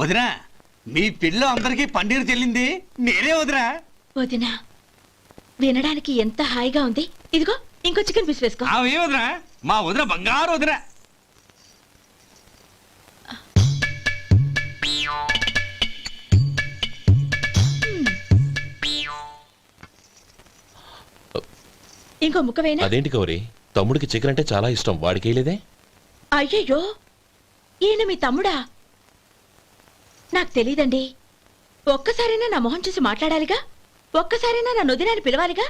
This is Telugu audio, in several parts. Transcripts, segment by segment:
వదినా మీ పిల్ల అందరికీ పన్నీరు చెల్లింది నేనే వదినా. వదినా వినడానికి ఎంత హాయిగా ఉంది? ఇదిగో ఇంకో చికెన్ పీస్ వేసుకో. వదినా? మా వదిన బంగారు వదిన. ఇంకో ముక్క వేయనా? అదేంటి గౌరీ? తమ్ముడికి చికెన్ అంటే చాలా ఇష్టం. వాడికి వేయలేదే అయ్యయ్యో ఈయన మీ తమ్ముడా? నాకు తెలీదండి. ఒక్కసారైనా నా మొహం చూసి మాట్లాడాలిగా? ఒక్కసారైనా నా నొదినాన్ని పిలవాలిగా?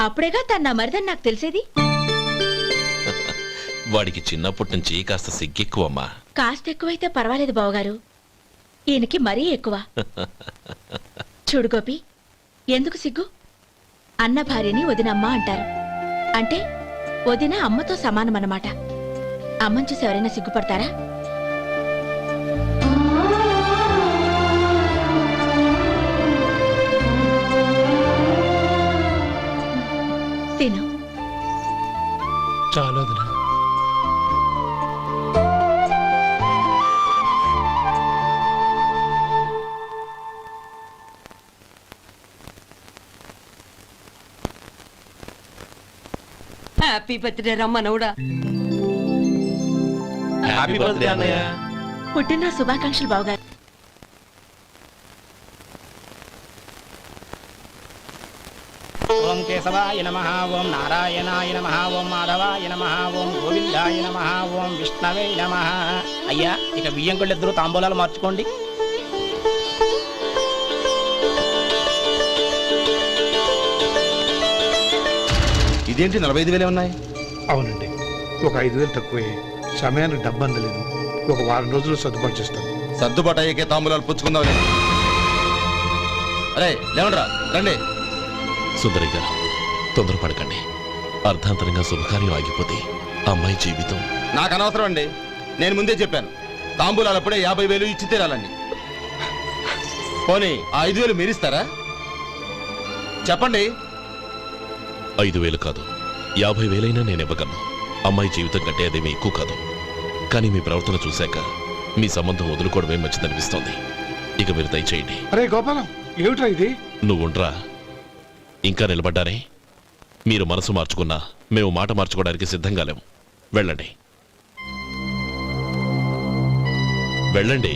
అప్పుడేగా తన నా మరిదని నాకు తెలిసేది? వాడికి చిన్నప్పటి నుంచి కాస్త సిగ్గెక్కువమ్మా. కాస్త ఎక్కువైతే పర్వాలేదు బావగారు. ఈయనకి మరీ ఎక్కువ. చూడు గోపి ఎందుకు సిగ్గు? అన్న భార్యని వదినమ్మ అంటారు. అంటే వదిన అమ్మతో సమానం అన్నమాట అమ్మని చూసి ఎవరైనా సిగ్గుపడతారా? హ్యాపీ బర్త్డే రమ్మనవుడా హ్యాపీ బర్త్డే అన్నయ్య. పుట్టిన శుభాకాంక్షలు బావగారు. ఓం కేశవాయ నమ ఓం నారాయణాయ నమ ఓం మాధవాయ నమ ఓం గోవిందాయ నమ ఓం విష్ణవే నమ. అయ్యా ఇక బియ్యం కొళ్ళు ఇద్దరు తాంబూలాలు మార్చుకోండి. ఇదేంటి నలభై ఐదు వేలే ఉన్నాయి? అవునండి. ఒక ఐదు వేలు తక్కువే. సమయానికి డబ్బు అందలేదు. ఒక వారం రోజులు సర్దుబాటు చేస్తాను. సర్దుబాటు అయ్యకే తాంబూలాలు పుచ్చుకుందాం అరే లేవండ్రా రండి. సుందరి గారు తొందరపడకండి. అర్ధాంతరంగా శుభకార్యం ఆగిపోతే అమ్మాయి జీవితం. నాకు అనవసరం అండి. నేను ముందే చెప్పాను. తాంబూలాలు అప్పుడే యాభై వేలు ఇచ్చి తీరాలండి. పోనీ ఆ ఐదు వేలు మీరిస్తారా? చెప్పండి. ఐదు వేలు కాదు. యాభై వేలైనా నేను ఇవ్వగలను. అమ్మాయి జీవితం కంటే అదేమీ ఎక్కువ కాదు. కానీ మీ ప్రవర్తన చూశాక మీ సంబంధం వదులుకోవడమే మంచిదనిపిస్తోంది. ఇక మీరు దయచేయండి. అరే గోపాలం ఏమిట్రా ఇది? నువ్వుండ్రా ఇంకా నిలబడ్డారే మీరు మనసు మార్చుకున్నా మేము మాట మార్చుకోవడానికి సిద్ధంగా లేము. వెళ్ళండి. వెళ్ళండి.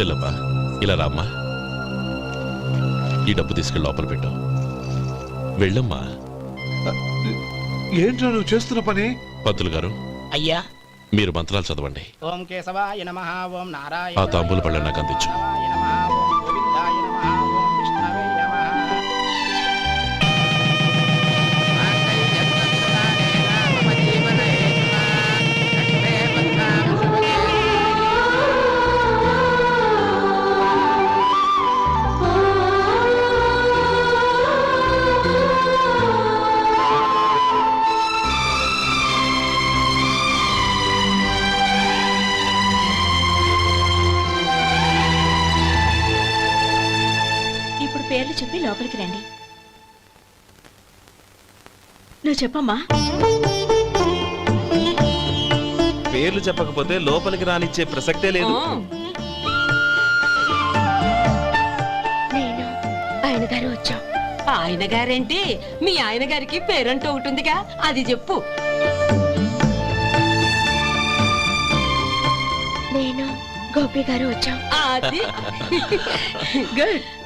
చెల్లప్ప ఇలా రామ్మా. ఈ డబ్బు తీసుకెళ్ళి లోపల పెట్టు. వెళ్ళమ్మా. ఏంట్రా నువ్వు చేస్తున్న పని? పంతులు గారు అయ్యా. మీరు మంత్రాలు చదవండి. ఓం కేశవాయ నమ ఓం నారాయణ ఆ తాంబూల పళ్ళ నాకు అందించు. లోపలికి రండి. నువ్వు చెప్పమ్మా. పేర్లు చెప్పకపోతే లోపలికి రానిచ్చే ప్రసక్తే లేదు. నేను ఆయన గారు వచ్చాం. ఆయన గారేంటి? మీ ఆయన గారికి పేరంటూ ఒకటి ఉందిగా అది చెప్పు. నేను గోపి గారు వచ్చాం. అది. గుడ్.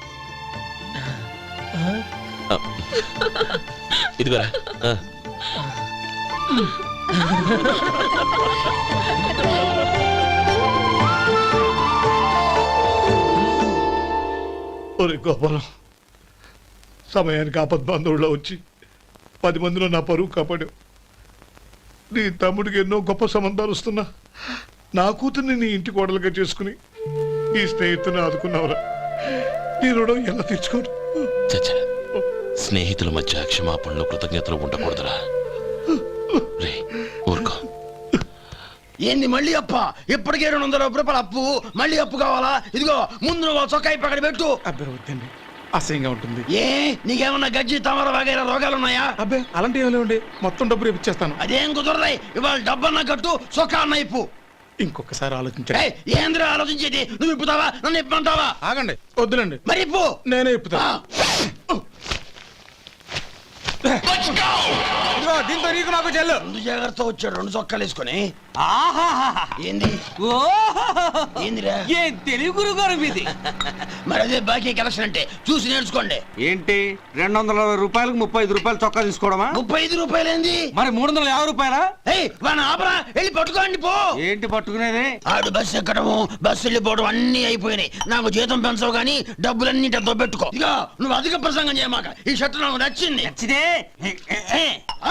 ఇదిగోరా ఆ, ఒరే గోపాలం సమయానికి ఆపద్ బంధువుల్లో వచ్చి పది మందిలో నా పరువు కాపాడావు. నీ తమ్ముడికి ఎన్నో గొప్ప సంబంధాలు వస్తున్నా. నా కూతుర్ని నీ ఇంటి కోడలుగా చేసుకుని నీ స్నేహితుని ఆదుకున్నావురా. నీ రుణం ఎలా తీర్చుకోరు? చచ్చా స్నేహితుల మధ్య క్షమాపణలు కృతజ్ఞతలు ఉండకూడదురా. రే ఊరుకో. ఏంది మళ్ళీ అప్ప? ఇప్పటికే రెండు వందల రూపాయల అప్పు. మళ్ళీ అప్పు కావాలా? ఇదిగో ముందు నువ్వు చొక్కా పక్కన పెట్టు. అబ్బే వద్దండి. అసహ్యంగా ఉంటుంది. ఏ నీకేమన్నా గజ్జి తమర వగైరా రోగాలు ఉన్నాయా అబ్బే అలాంటి ఏమి లేవండి. మొత్తం డబ్బు రేపు ఇచ్చేస్తాను. అదేం కుదరదాయి ఇవాళ డబ్బన్నా కట్టు చొక్కా అన్న ఇప్పు. ఇంకొకసారి ఆలోచించండి. ఏందిరా ఆలోచించేది? నువ్వు ఇప్పుతావా? నన్ను ఇప్పమంటావా? ఆగండి వద్దులండి. మరి ఇప్పు. నేనే ఇప్పుతా. ఇదిగో దీంతో నీకు నాకు చెల్లు. ముందు జాగ్రత్త వచ్చాడు రెండు చొక్కాలు వేసుకొని. ఆహాహాహా. ఏంది? ఓహోహోహో. ఏందిరా? ఏం తెలివి గురుగారు మీది మరి అదే బాకీ కలెక్షన్ అంటే చూసి నేర్చుకోండి. ఏంటి? రెండు వందల అరవై రూపాయలకు ముప్పై ఐదు రూపాయలు చొక్కా తీసుకోవడమా? ముప్పై ఐదు రూపాయలు ఏంది మరి మూడు వందల యాభై రూపాయలా? ఏయ్ వాడిని ఆపరా వెళ్ళి పట్టుకోండి పో. ఏంటి పట్టుకునేది? ఆడు బస్సు ఎక్కడము బస్సు వెళ్ళిపోవడం అన్ని అయిపోయినాయి. నాకు జీతం పెంచవు కానీ డబ్బులన్నీ డబ్బు పెట్టుకో ఇక నువ్వు అధిక ప్రసంగం చేయమాక ఈ షర్ట్ నాకు నచ్చింది. నచ్చితే ఏ, ఆ,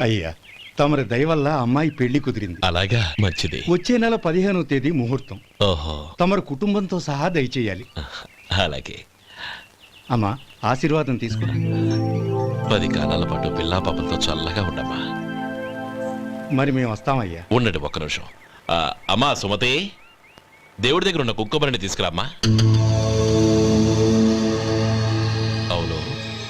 అయ్యా తమరి దయ వల్ల అమ్మాయి పెళ్ళి కుదిరింది. అలాగా? మంచిది. వచ్చే నెల పదిహేనవ తేదీ ముహూర్తం. ఓహో. తమరు కుటుంబంతో సహా దయచేయాలి. అలాగే. అమ్మా ఆశీర్వాదం తీసుకురా పది కాలాల పాటు పిల్లా పాపలతో చల్లగా ఉండమ్మా. మరి మేము వస్తామయ్యా. ఉండండి ఒక్క నిమిషం. ఆ, అమ్మా సుమతి దేవుడి దగ్గర ఉన్న కుక్కమరిని తీసుకురామ్మా.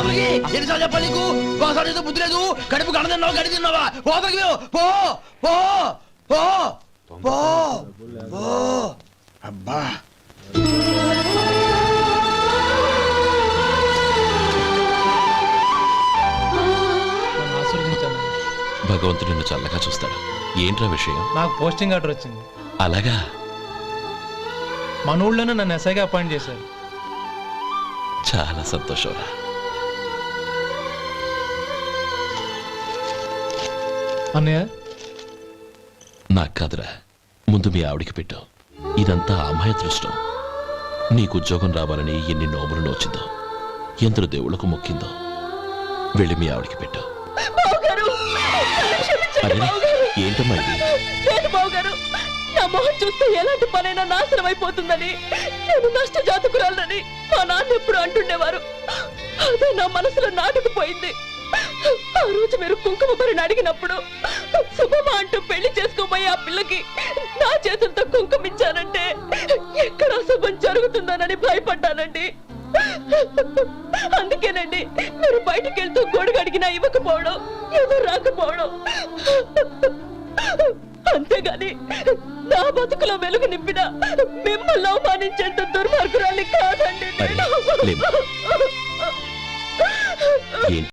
పో, పోదలకి. ఎన్నిసార్లు చెప్పాలి నీకు? ఒకసారి ఏదో బుద్ధి లేదు. కడుపు గడి తిన్నావా పో పో. పో. అబ్బా. భగవంతుడు నిన్ను చల్లగా చూస్తాడు. ఏంట్రా విషయం? నాకు పోస్టింగ్ ఆర్డర్ వచ్చింది. అలాగా? మన ఊళ్ళోనే నన్ను ఎస్ఐగా అపాయింట్ చేశారు. చాలా సంతోషంరా. అన్నయ్య? నాకు కాదురా ముందు మీ ఆవిడికి పెట్టు. ఇదంతా అమ్మాయి అదృష్టం. నీకు ఉద్యోగం రావాలని ఎన్ని నోములు నోచిందో ఎందరు దేవుళ్ళకు మొక్కిందో వెళ్ళి మీ ఆవిడికి పెట్టు. బావగారు నన్ను క్షమించండి అరే. ఏంటమ్మా ఇది? నా మొహం చూస్తే ఎలాంటి పనైనా నాశనం అయిపోతుందని నేను నష్ట జాతకురాలని మా నాన్న ఎప్పుడు అంటుండేవారు. అదే నా మనసులో నాటుకుపోయింది. ఆ రోజు మీరు కుంకుమ భరిని అడిగినప్పుడు శుభమా అంటూ పెళ్ళి చేసుకోబోయే ఆ పిల్లకి నా చేతులతో కుంకుమ ఇచ్చానంటే ఎక్కడ శుభం జరుగుతుందోనని భయపడ్డానండి. అందుకేనండి మీరు బయటికి వెళ్తూ గొడుగు అడిగినా ఇవ్వకపోవడం ఏదో రాకపోవడం. అంతేగాని నా బతుకులో వెలుగు నింపిన మిమ్మల్ని అవమానించేంత దుర్మార్గురాలి కాదండి. నేను.